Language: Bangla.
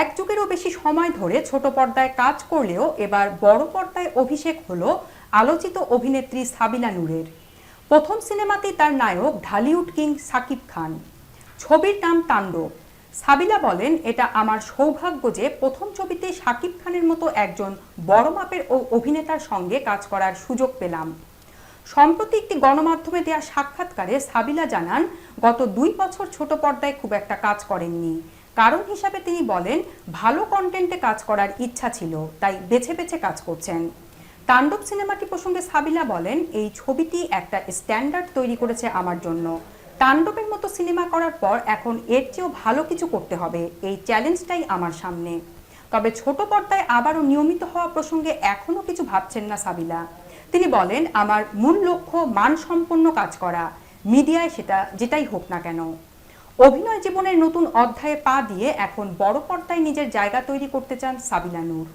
এক যুগেরও বেশি সময় ধরে ছোট পর্দায় কাজ করলেও এবার বড় পর্দায় অভিষেক হলো আলোচিত অভিনেত্রী সাবিলা নূরের। প্রথম সিনেমাতেই তার নায়ক ঢালিউড কিং সাকিব খান। ছবির নাম তাণ্ডব। সাবিলা বলেন, এটা আমার সৌভাগ্য যে প্রথম ছবিতে সাকিব খানের মতো একজন বড় মাপের ও অভিনেতার সঙ্গে কাজ করার সুযোগ পেলাম। সম্প্রতি একটি গণমাধ্যমে দেওয়া সাক্ষাৎকারে সাবিলা জানান, গত দুই বছর ছোট পর্দায় খুব একটা কাজ করেননি। কারণ হিসাবে তিনি বলেন, ভালো কন্টেন্টে কাজ করার ইচ্ছা ছিল, তাই বেছে বেছে কাজ করছেন। তাণ্ডব সিনেমাটি প্রসঙ্গে সাবিলা বলেন, এই ছবিটি একটা স্ট্যান্ডার্ড তৈরি করেছে আমার জন্য। তাণ্ডবের মতো সিনেমা করার পর এখন এর চেয়েও ভালো কিছু করতে হবে, এই চ্যালেঞ্জটাই আমার সামনে। তবে ছোট পর্দায় আবারও নিয়মিত হওয়া প্রসঙ্গে এখনও কিছু ভাবছেন না সাবিলা তিনি বলেন, আমার মূল লক্ষ্য মানসম্পন্ন কাজ করা, মিডিয়ায় সেটা, যেটাই হোক না কেন। অভিনয় জীবনের নতুন অধ্যায়ে পা দিয়ে এখন বড় পর্দায় নিজের জায়গা তৈরি করতে চান সাবিলা নূর।